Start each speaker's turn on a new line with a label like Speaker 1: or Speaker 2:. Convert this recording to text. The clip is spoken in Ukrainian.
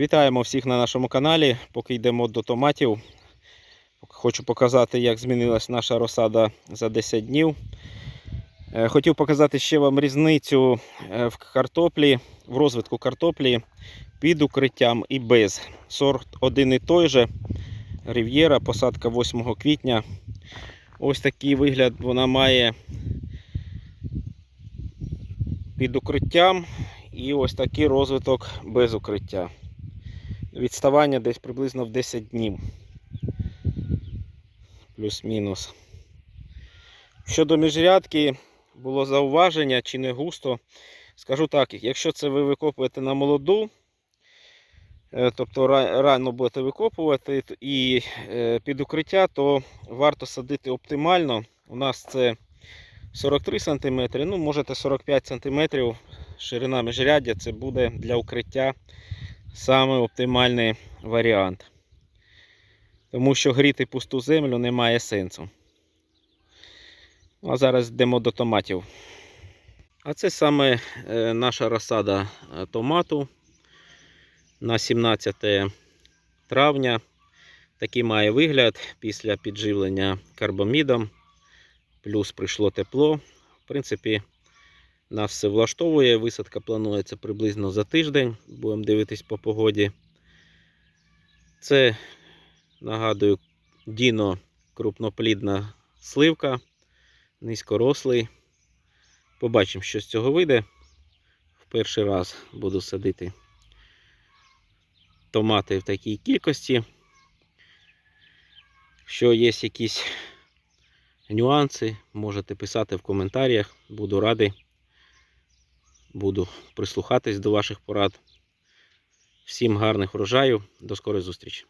Speaker 1: Вітаємо всіх на нашому каналі. Поки йдемо до томатів, хочу показати, як змінилась наша розсада за 10 днів. Е, Хотів показати ще вам різницю е, в картоплі, в розвитку картоплі під укриттям і без. Сорт один і той же. Рів'єра, посадка 8 квітня. Ось такий вигляд вона має під укриттям. І ось такий розвиток без укриття. Відставання десь приблизно в 10 днів. Плюс-мінус. Щодо міжрядки, було зауваження чи не густо. Скажу так, якщо це ви викопуєте на молоду, е, тобто ра- рано будете викопувати і е, під укриття, то варто садити оптимально. У нас це 43 см, ну можете 45 см ширина міжряддя, це буде для укриття саме оптимальний варіант. Тому що гріти пусту землю немає сенсу. Ну, А зараз йдемо до томатів. А це саме е, наша розсада е, томату на 17 травня. Такий має вигляд після підживлення карбамідом. Плюс прийшло тепло. В принципі, нас все влаштовує. Висадка планується приблизно за тиждень. Будемо дивитись по погоді. Це, нагадую, Діно крупноплідна сливка, низькорослий. Побачимо, що з цього вийде. В перший раз буду садити томати в такій кількості. Якщо є якісь нюанси, можете писати в коментарях. Буду радий. Буду прислухатись до ваших порад. Всім гарних врожаю. До скорої зустрічі!